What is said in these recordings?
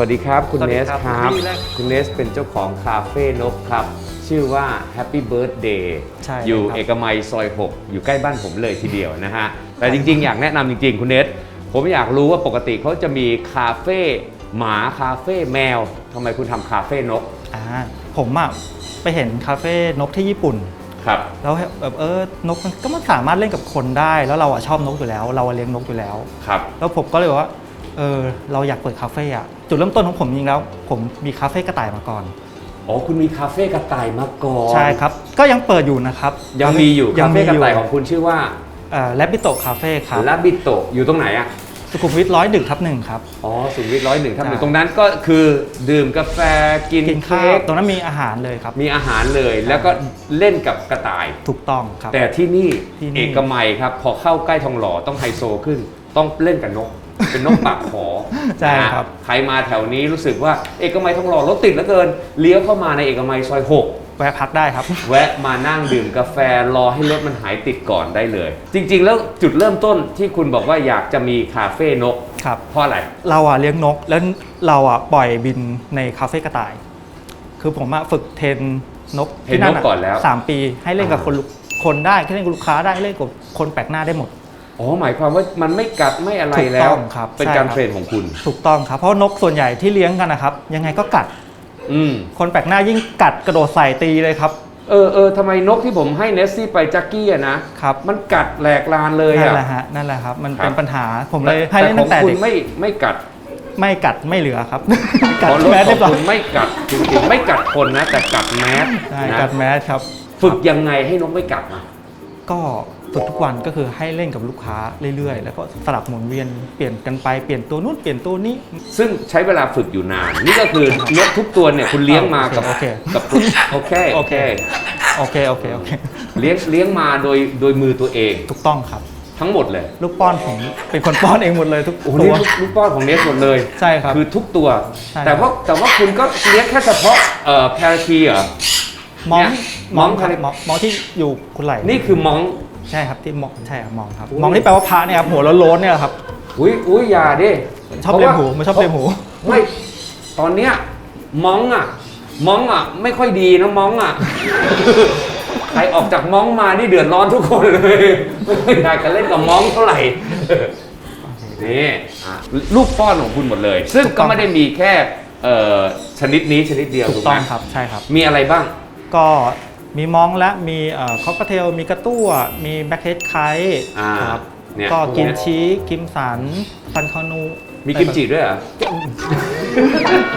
วัสดีครับ คุณสวัสเนดีสครับครับที่แรกคุณเนสเป็นเจ้าของคาเฟ่นกครับ ชื่อว่า Happy Birthday ใช่อยู่ครับเอกมัยซอย 6 อยู่ใกล้บ้านผมเลยทีเดียวนะฮะ แต่จริง ๆ อยากแนะนำจริง ๆ คุณเนส ผมอยากรู้ว่าปกติเขาจะมีคาเฟ่หมาคาเฟ่แมวทำไมคุณทำคาเฟ่นกอ่าผมอะไปเห็นคาเฟ่นกที่ญี่ปุ่น ครับ แล้วแบบเออนกมันก็มันสามารถเล่นกับคนได้ แล้วเราอะชอบนกอยู่แล้ว เราอะเลี้ยงนกอยู่แล้ว ครับ แล้วผมก็เลยบอกว่า เออเราอยากเปิดคาเฟ่อะจุดเริ่มต้นของผมจริงๆแล้ว ผมมีคาเฟ่กระต่ายมาก่อน อ๋อคุณมีคาเฟ่กระต่ายมาก่อนใช่ครับ ก็ยังเปิดอยู่นะครับยังมีอยู่ยัคางเฟ่มีกระอยู่ต่ายของคุณชื่อว่าแลบบิโตคาเฟ่ครับลาบิโตอยู่ตรงไหนอะสุขุมวิทร้อยดึกทับหนึ่งครับ อ๋อ สุขุมวิทร้อยหนึ่งทับหนึ่งใช่ตรงนั้นก็คือดื่มกาแฟกินกินข้าเค้วกตรงนั้นมีอาหารเลยครับ มีอาหารเลยแล้วก็เล่นกับกระต่ายถูกต้องครับ แต่ที่นี่ที่นี่เอกมัยครับ พอเข้าใกล้ทองหล่อต้องไฮโซขึ้น ต้องเล่นกับนก เป็นนกปากขอใช่นะครับใครมาแถวนี้รู้สึกว่าเอกมัยทองหล่อรถติดเหลือเกิน เลี้ยวเข้ามาในเอกมัยซอย6แวะพักได้ครับ แวะมานั่งดื่มกาแฟรอให้รถมันหายติดก่อนได้เลย จริง ๆ แล้วจุดเริ่มต้นที่คุณบอกว่าอยากจะมีคาเฟ่นก ครับ เพราะอะไร เราอะเลี้ยงนก แล้วเราอะปล่อยบินในคาเฟ่กระต่าย คือผมอะฝึกเทรนนกเทรนนกก่อนแล้ว สามปีให้เล่นกับอ่าคนลุคนได้ให้เล่นกับลูกค้าได้ให้เล่นกับคนแปลกหน้าได้หมด อ๋อหมายความว่ามันไม่กัดไม่อะไรถูกแล้ต้วองครับเป็นใช่การครับ เทรนของคุณ ถูกต้องครับเพราะนกส่วนใหญ่ที่เลี้ยงกันนะครับ ยังไงก็กัดอืม คนแปลกหน้ายิ่งกัดกระโดดใส่ตีเลยครับ เออเออทำไมนกที่ผมให้เนสซี่ไปจักกี้อะนะครับ มันกัดแหลกลานเลยนั่นอะ แหละฮะนั่นแหละครับ มันครับเป็นปัญหาผมเลยให้แต่เล่นขอตั้งงแต่คุณเด็กไม่ไม่กัดไม่กัดไม่เหลือครับ กัขดอรถแมสขเรีอยงบร้อยคุณไม่กัดจริงๆไม่กัดคนนะ แต่กัดแมสใช่นะกัดแมสครับ ฝึกยังไงให้นกไม่กัดนะก็ ฝึกทุกวันก็คือให้เล่นกับลูกค้าเรื่อยๆ แล้วก็สลับหมุนเวียนเปลี่ยนกันไปเปลี่ยนตัวนู้นเปลี่ยนตัวนี้ ซึ่งใช้เวลาฝึกอยู่นาน นี่ก็คือนกทุกตัวเนี่ยคุณเลี้ยงมากับโอเค กับโอเคโอเคโอเคโอเคโอเคเลี้ยงเลี้ยงมาโดยโดยมือตัวเองถูกต้องครับ ทั้งหมดเลย ลูกป้อนผมเป็นคนป้อนเองหมดเลยทุกโอ้โหตันี่ว ลูกลูกป้อนของเนสหมดเลยใช่ครับคือทุกตัว ใช่แต่ว่าแต่ว่าคุณก็เลี้ยงแค่เฉพาะเอ่อแพราคีเหรอ มองเนี่ยมองมองครับอะไรมองมองที่อยู่คุณไหลนี่คือมอง ใช่ครับที่มองใช่ครับมองครับอุ้ยมองที่แปลว่าพระเนี่ยครับหัวโล้นๆเนี่ยครับ อุ้ยอุ้ยอย่าดิชอบเลียมหูไม่ชอบเลียมหู ไม่ตอนเนี้ยมองอะมองอะ ไม่ค่อยดีนะมองอะใครออกจากมองมานี่เดือดร้อนทุกคนเลยไม่ค่อยอยากจะเล่นกับมองเท่าไหร่นี่อะลูกป้อนของคุณหมดเลย ซึ่งถูกต้ก็องไม่ได้มีแค่เอ่อชนิดนี้ชนิดเดียวถูถูกกต้ไหอมงครับใช่ครับ มีอะไรบ้าง ก็ มีมองและมีคอกเทลมีกระตั้ว มีแบ็คเฮดไคอ่าครับเนี่ยก็กินพวเยชีสกิมสันฟันคานู มีกิมจิด้วยเหรอ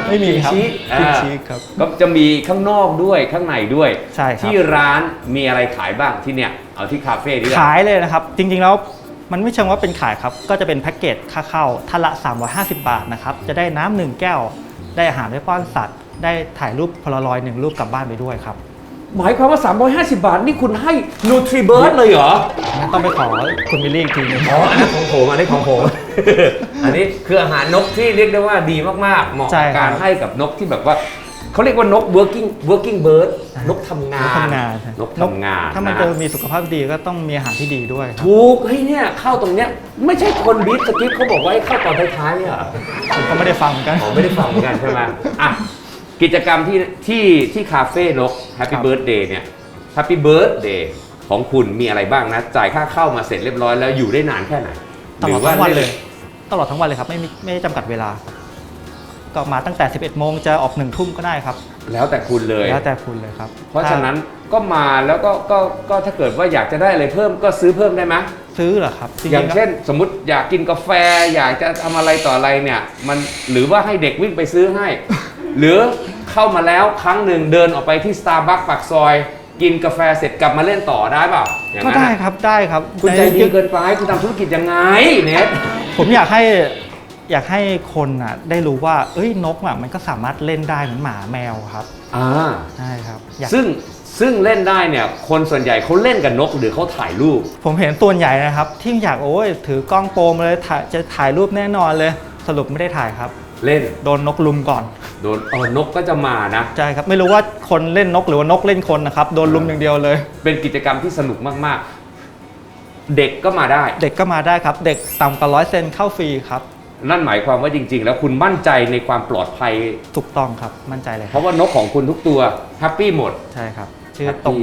ไม่มีครับกิมจิกิมอ่าชีสครับ ก็จะมีข้างนอกด้วยข้างในด้วย ใช่ครับที่ร้านมีอะไรขายบ้างที่เนี่ย เอาที่คาเฟ่ดีกว่าขายเลยนะครับ จริง ๆ แล้วมันไม่เชิงว่าเป็นขายครับ ก็จะเป็นแพ็กเกจค่าเข้าท่านละ 350 บาทนะครับ จะได้น้ำหนึ่งแก้ว ได้อาหารไว้ป้อนสัตว์ ได้ถ่ายรูปพลารอยด์หนึ่งรูปกลับบ้านไปด้วยครับ หมายความว่า 350 บาท นี่คุณให้นูทริเบิร์ดเลยเหรอ งั้นต้องไปขอคุณวิลลี่อีกทีหนึง อ๋อ อันนี้ของผมอันนี้ของผม อันนี้คืออาหารนกที่เรียกได้ว่าดีมากๆ เหมาะใช่กับครับการให้กับนกที่แบบว่า เขาเรียกว่านก working working bird นกทำงาน นกทำงานนกทำงานถ้ามันนะจะมีสุขภาพดีก็ต้องมีอาหารที่ดีด้วยครับถูกเฮ้ยเนี่ยเข้าตรงเนี้ยไม่ใช่คนบีทสกิปเขาบอกว่าให้เข้าตอนท้ายๆเนี่ยเหรอ ผมก็ไม่ได้ฟังเหมือนกันอ๋อไม่ได้ฟังเหมือนกันใช่ไหมอะ กิจกรรมที่ที่ที่คาเฟ่นก Happy ครับ Birthday เนี่ย Happy Birthday ของคุณมีอะไรบ้างนะ จ่ายค่าเข้ามาเสร็จเรียบร้อยแล้วอยู่ได้นานแค่ไหนตลอดทั้งวันหรืเลย ตลอดทั้งวันเลยครับ ไม่มีไม่จำกัดเวลาครับก็มาตั้งแต่ 11 โมงจะออกหนึ่งทุ่มก็ได้ครับ แล้วแต่คุณเลย แล้วแต่คุณเลยครับเพราะฉะนั้นก็มาแล้วก็ก็ก็ถ้าเกิดว่าอยากจะได้อะไรเพิ่มก็ซื้อเพิ่มได้ไหมซื้อเหรอครับจริงๆอย่างแล้วเช่น สมมติอยากกินกาแฟ อยากจะทำอะไรต่ออะไรเนี่ย มันหรือว่าให้เด็กวิ่งไปซื้อให้ หรือเข้ามาแล้วครั้งหนึ่งเดินออกไปที่ Starbucks ปากซอย กินกาแฟเสร็จกลับมาเล่นต่อได้เปล่าอย่างก็นั้นได้น่ะครับได้ครับคุณใจดีแต่เกินไปคุณทำธุรกิจยังไงเน็ต ผมอยากให้อยากให้คนอะได้รู้ว่า เอ้ยนกอะมันก็สามารถเล่นได้เหมือนหมาแมวครับอ่า ใช่ครับอยากซึ่งซึ่งเล่นได้เนี่ย คนส่วนใหญ่เขาเล่นกับนกหรือเขาถ่ายรูป ผมเห็นส่วนใหญ่นะครับ ที่อยากโอ้ยถือกล้องโปรมาเลยถ่ายจะถ่ายรูปแน่นอนเลย สรุปไม่ได้ถ่ายครับ เล่น โดนนกลุมก่อน โดนเออนกก็จะมานะ ใช่ครับ ไม่รู้ว่าคนเล่นนกหรือว่านกเล่นคนนะครับ โดนลุมอย่างเดียวเลย เป็นกิจกรรมที่สนุกมากๆ เด็กก็มาได้ เด็กก็มาได้ครับ เด็กต่ำกว่าร้อยเซนเข้าฟรีครับ นั่นหมายความว่าจริง ๆ แล้วคุณมั่นใจในความปลอดภัย ถูกต้องครับมั่นใจเลยคเพรับ ราะว่านกของคุณทุกตัวแฮปปี้หมด ใช่ครับ ชื่อ Happy ตรง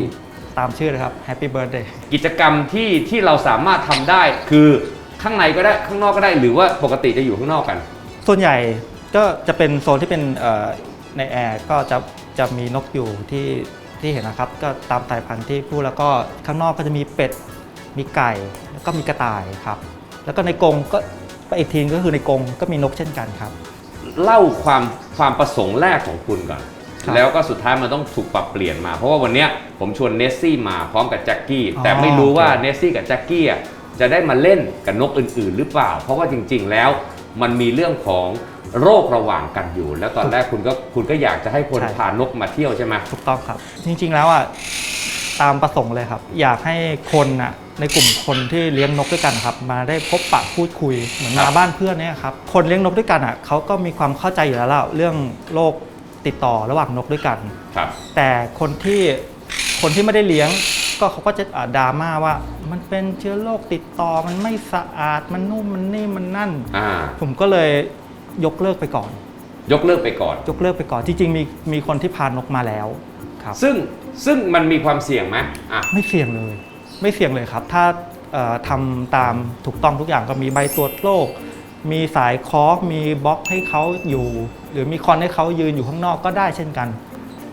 ตามชื่อเลยครับ Happy Birthday กิจกรรมที่ที่เราสามารถทำได้คือข้างในก็ได้ข้างนอกก็ได้หรือว่าปกติจะอยู่ข้างนอกกัน ส่วนใหญ่ ก็จะเป็นโซนที่เป็นเอ่อในแอร์ก็จะจะมีนกอยู่ที่ที่เห็นนะครับ ก็ตามสายพันธุ์ที่พูดแล้วก็ข้างนอกก็จะมีเป็ดมีไก่แล้วก็มีกระต่ายครับ แล้วก็ในกรงก็ไปอีกทีก็คือในกรงก็มีนกเช่นกันครับ เล่าความความประสงค์แรกของคุณก่อนครับแล้วก็สุดท้ายมันต้องถูกปรับเปลี่ยนมา เพราะว่าวันเนี้ยผมชวนเนสซี่มาพร้อมกับแจ็คกี้อ๋อแต่ไม่รู้ว่าโอเคเนสซี่กับแจ็คกี้อะจะได้มาเล่นกับนกอื่น ๆ หรือเปล่า เพราะว่าจริง ๆ แล้วมันมีเรื่องของ โรคระหว่างกันอยู่ แล้วตอนแรกคุณก็คุณก็อยากจะให้คนใช่ พานกมาเที่ยวใช่ไหมถูกต้องครับ จริงๆแล้วอะตามประสงค์เลยครับ อยากให้คนอะในกลุ่มคนที่เลี้ยงนกด้วยกันครับ มาได้พบปะพูดคุยเหมือนมาบ้านเพื่อนเนี่ยครับคนเลี้ยงนกด้วยกันอะเขาก็มีความเข้าใจอยู่แล้วล่ะเรื่องโรคติดต่อระหว่างนกด้วยกัน ครับ แต่คนที่คนที่ไม่ได้เลี้ยงก็เขาก็จะอ่าดราม่าว่า มันเป็นเชื้อโรคติดต่อมันไม่สะอาดมันนู่นมันนี่มันนั่น อ่า ผมก็เลย ยกเลิกไปก่อน ยกเลิกไปก่อน ยกเลิกไปก่อน จริงๆมีมีคนที่พานกมาแล้วครับ ซึ่งซึ่งมันมีความเสี่ยงไหมอะ ไม่เสี่ยงเลย ไม่เสี่ยงเลยครับ ถ้าเอ่อทำตามถูกต้องทุกอย่างก็มีใบตรวจโรค มีสายคล้องมีบล็อกให้เขาอยู่ หรือมีคอนให้เขายืนอยู่ข้างนอกก็ได้เช่นกัน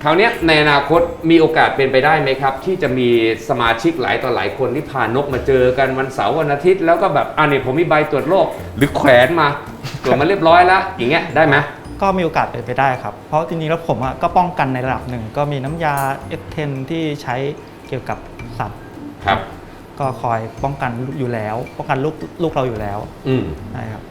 คราวเนี้ยในอนาคตมีโอกาสเป็นไปได้ไหมครับ ที่จะมีสมาชิกหลายต่อหลายคนที่พานกมาเจอกันวันเสาร์วันอาทิตย์ แล้วก็แบบอ่านี่ผมมีใบตรวจโรคหรือแขวนมา ตรวจมาเรียบร้อยแล้วอย่างเงี้ยได้ไหมก็มีโอกาสเป็นไปได้ครับ เพราะจริงๆแล้วผมอะก็ป้องกันในระดับหนึ่ง ก็มีน้ำยา F10 ที่ใช้เกี่ยวกับสัตว์ ครับ ก็คอยป้องกันอยู่แล้ว ป้องกันลูกลูกเราอยู่แล้วอืมใช่ครับ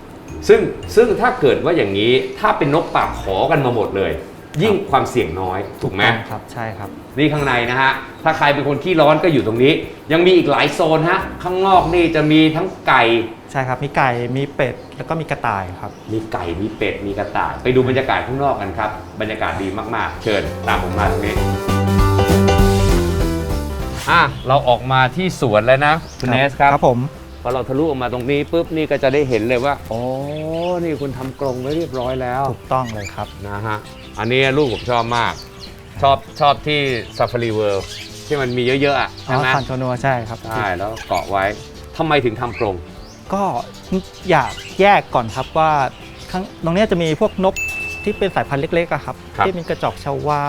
ซึ่งซึ่งถ้าเกิดว่าอย่างนี้ถ้าเป็นนกปากขอกันมาหมดเลย ยิ่งความเสี่ยงน้อยถูกไหมต้องครับใช่ครับ นี่ข้างในนะฮะ ถ้าใครเป็นคนขี้ร้อนก็อยู่ตรงนี้ ยังมีอีกหลายโซนฮะ ข้างนอกนี่จะมีทั้งไก่ ใช่ครับ มีไก่มีเป็ดแล้วก็มีกระต่ายครับ มีไก่มีเป็ดมีกระต่าย ไปดูบรรยากาศข้างนอกกันครับ บรรยากาศดีมากๆ เชิญตามผมมาตรงนี้อะเราออกมาที่สวนแล้วนะคุณเนสครับครับผม พอเราทะลุออกมาตรงนี้ปุ๊บนี่ก็จะได้เห็นเลยว่าอ๋อนี่คุณทำกรงไว้เรียบร้อยแล้ว ถูกต้องเลยครับ นะฮะ อันนี้ลูกผมชอบมาก ชอบชอบที่ Safari World ที่มันมีเยอะๆอะอ๋ใช่อไหมซันโชนัวใช่ครับ ใช่แล้วเกาะไว้ทำไมถึงทำกรง ก็อยากแยกก่อนครับว่าข้างตรงเนี้ยจะมีพวกนกที่เป็นสายพันธุ์เล็กๆอะครับ ครับ ที่มีกระจอกชาวา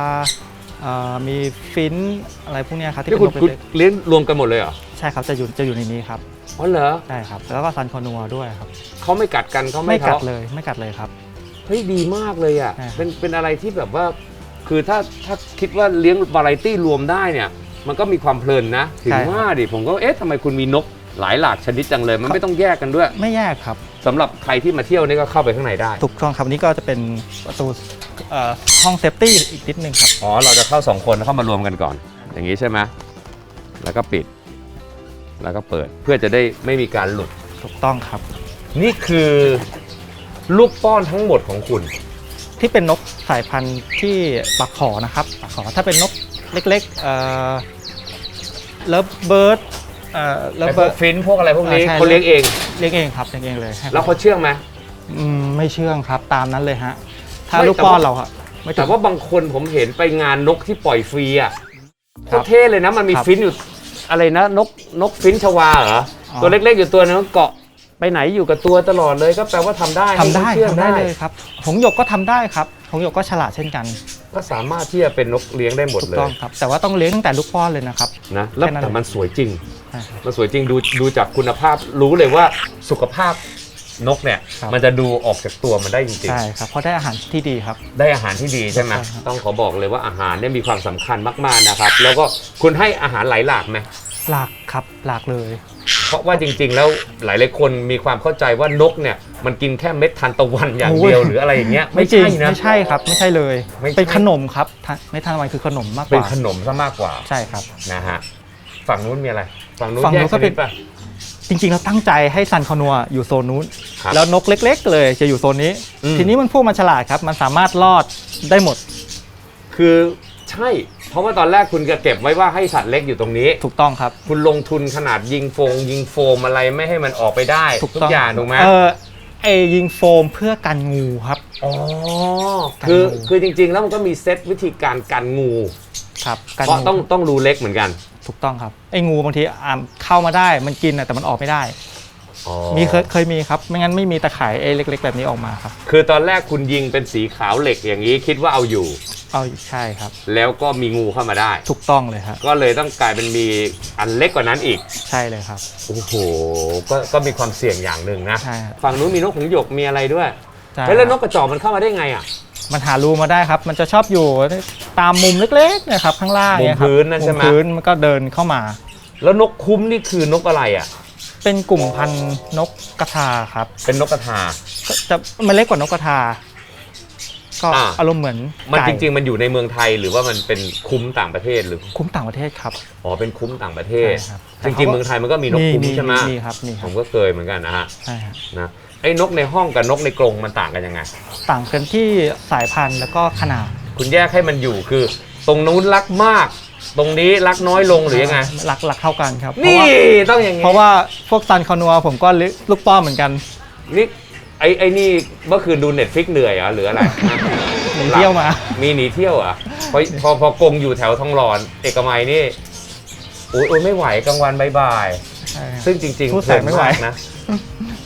เอ่อมีฟินช์อะไรพวกเนี้ยครับที่ที่เป็นคุณนกคุณเล็กเลี้ยงรวมกันหมดเลยเหรอๆใช่ครับจะอยู่จะอยู่ในนี้ครับอ๋อเหรอใช่ครับแล้วก็ซันโคนัวด้วยครับ เขาไม่กัดกันเขาไม่ไม่กัดทะเลยไม่กัดเลยครับ เฮ้ยดีมากเลยอะใช่ครับเป็นเป็นอะไรที่แบบว่า คือถ้าถ้าคิดว่าเลี้ยงวาไรตี้รวมได้เนี่ย มันก็มีความเพลินนะถึงว่าดิผมก็เอ๊ะทำไมคุณมีนกหลายหลากชนิดจังเลย มันไม่ต้องแยกกันด้วย ไม่แยกครับ สำหรับใครที่มาเที่ยวนี่ก็เข้าไปข้างในได้ ถูกต้องครับอันนี้ก็จะเป็นประตูเอ่อห้องเซฟตี้อีกนิดนึงครับ อ๋อ เราจะเข้าสองคนเข้ามารวมกันก่อน อย่างนี้ใช่ไหมแล้วก็ปิด แล้วก็เปิดเพื่อจะได้ไม่มีการหลุด ถูกต้องครับ นี่คือลูกป้อนทั้งหมดของคุณ ที่เป็นนกสายพันธุ์ที่ปากขอนะครับปากขอถ้าเป็นนกเล็กๆเอ่อเลิฟเบิร์ด เอ่อเลิฟไอ้พเบิวร์กดฟินพวกอะไรพวกนี้อ่าใช่เขาเลี้ยงเอง เลี้ยงเองครับเลี้ยงเองเลยให้แล้วเขาเชื่องไหม อืมไม่เชื่องครับตามนั้นเลยฮะ ถ้าไม่ลูกแต่ป้อนว่า เราอะไม่ถึแต่งว่าบางคนผมเห็นไปงานนกที่ปล่อยฟรีอะโคครัตบรเท่เลยนะมันมีครับฟินอยู่อะไรนะนกนกฟินชวาเหรอออตัวเล็กๆอยู่ตัวนึงเกาะไปไหนอยู่กับตัวตลอดเลยก็แปลว่าทำได้ทำได้ให้เขาเชื่องทำได้เลยครับ หงส์หยกก็ทำได้ครับ หงส์หยกก็ฉลาดเช่นกันก็สามารถที่จะเป็นนกเลี้ยงได้หมดถูกเลยต้องครับ แต่ว่าต้องเลี้ยงตั้งแต่ลูกป้อนเลยนะครับ นะแล้วแค่นั้น แต่มันสวยจริงใช่ครับ มันสวยจริงดูดูจากคุณภาพรู้เลยว่าสุขภาพนกเนี่ย ครับ มันจะดูออกจากตัวมันได้จริงใช่ครับเพราะได้อาหารที่ดีครับ ๆ ได้อาหารที่ดีใช่ไหมใช่ครับ ต้องขอบอกเลยว่าอาหารเนี่ยมีความสำคัญมากๆนะครับ แล้วก็คุณให้อาหารหลายหลากไหม หลากครับหลากเลย เพราะว่าจริงๆ แล้วหลายๆคนมีความเข้าใจว่านกเนี่ยมันกินแค่เม็ดทานตะวันอย่างเดียวโอ้ย หรืออะไรอย่างเงี้ยไม่จริงนะ ไม่ใช่ครับไม่ใช่เลย ไม่ใช่ เป็นขนมครับทานไม่ทานวันคือขนมมากกเป็นว่าขนมซะมากกว่าใช่ครับ นะฮะ ฝั่งนู้นมีอะไร ฝั่งนู้นฝั่งแยนู้กนก็ชเป็นินดป่ะ จริงๆเราตั้งใจให้ซันคอนัวอยู่โซนนู้น ครับแล้วนกเล็ก ๆ เลยจะอยู่โซนนี้ อืม ทีนี้มันพวกมันฉลาดครับ มันสามารถรอดได้หมดคือใช่ เพราะว่าตอนแรกคุณจะเก็บไว้ว่าให้สัตว์เล็กอยู่ตรงนี้ ถูกต้องครับคุณลงทุนขนาดยิงโฟง ยิงโฟมอะไรไม่ให้มันออกไปได้ถูกทุกต้องอย่างถูกไหมเออไอเอยิงโฟมเพื่อกันงูครับ อ๋อคือกันงู คือจริง ๆ แล้วมันก็มีเซตวิธีการกันงู ครับกันเพราะงูต้องต้องรูเล็กเหมือนกัน ถูกต้องครับไอ้งูบางทีอ่าเข้ามาได้มันกินนะแต่มันออกไม่ได้ อ๋อมีเคยเคยมีครับ ไม่งั้นไม่มีตะข่ายไอ้เล็ก ๆ แบบนี้ออกมาครับ คือตอนแรกคุณยิงเป็นสีขาวเหล็กอย่างนี้คิดว่าเอาอยู่ เอาใช่ครับ แล้วก็มีงูเข้ามาได้ ถูกต้องเลยครับก็เลยต้องกลายเป็นมีอันเล็กกว่านั้นอีก ใช่เลยครับ โอ้โห ก็ก็มีความเสี่ยงอย่างหนึ่งนะ ใช่ครับ ฝั่งนู้นมีนกหงส์หยกมีอะไรด้วย ใช่เฮ้ยแล้วนครักบกระจอกมันเข้ามาได้ไงอะมันหารูมาได้ครับ มันจะชอบอยู่ตามมุมเล็กๆเนะครับข้างล่างเยครับมุมพื้นนั่นใช่ไหมพื้นมันก็เดินเข้ามา แล้วนกคุ้มนี่คือนกอะไรอะ เป็นกลุ่มพันธุ์นกกระทาครับเป็นนกกระทา ก็จะมันเล็กกว่านกกระทา ก็อ่า อารมณ์เหมือนมันไก่จริง ๆ มันอยู่ในเมืองไทยหรือว่ามันเป็นคุ้มต่างประเทศหรือคุ้มต่างประเทศครับ อ๋อเป็นคุ้มต่างประเทศ ใช่ครับจริง ๆ เมืองไทยมันก็มีนกคุ้มใช่ไหมมีครับมีคผรับมก็เคยเหมือนกันนะฮะใช่ครับนะ ไอ้นกในห้องกับนกในกรงมันต่างกันยังไง ต่างกันที่สายพันธุ์แล้วก็ขนาดคุณแยกให้มันอยู่คือ ตรงนู้นรักมาก ตรงนี้รักน้อยลงหรือยังไง หลักหลักเท่ากันครับเพราะนี่ว่าต้องอย่างนี้เพราะว่าพวกซันคอนัวผมก็ลึกลูกป้อมเหมือนกันนี่ไอ้ไอ้นี่เมื่อคืนดูเน็ตฟิกเหนื่อยเหรอหรืออะไร หนีเที่ยวมา มีหนีเที่ยวเหรอะพอพอพอกงอยู่แถวทองหลอนเอกมัยนี่โอ้ยโอ้ยไม่ไหวกลางวันบ่ายใช่ครับ ๆซึ่งจริงๆสู้เพแสลิงนไม่ไหวมากนะ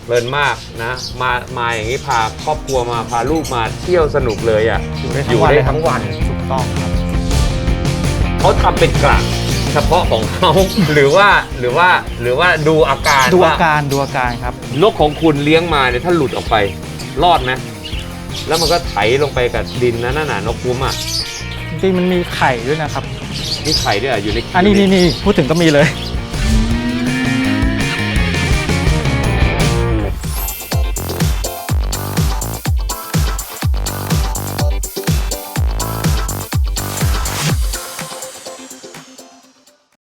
เพลินมากนะ มามาอย่างนี้พาครอบครัวมาพาลูกมาเที่ยวสนุกเลยอะอยู่ได้อยู่ทั้งวันได้เลยครับทั้งวันถูกต้องครับเขาทำเป็นกระเฉพาะของเขาหรือว่าหรือว่าหรือว่าดูอาการดูอาว่าการดูอาการครับนกของคุณเลี้ยงมาเนี่ยถ้าหลุดออกไปรอดไหมแล้วมันก็ไถลงไปกับดินนะนั่นน่ะนกคุ้มอะจริงๆมันมีไข่ด้วยนะครับนี่ไข่ด้วยอะอยู่ในอันนี้นี่นี่พูดถึงก็มีเลย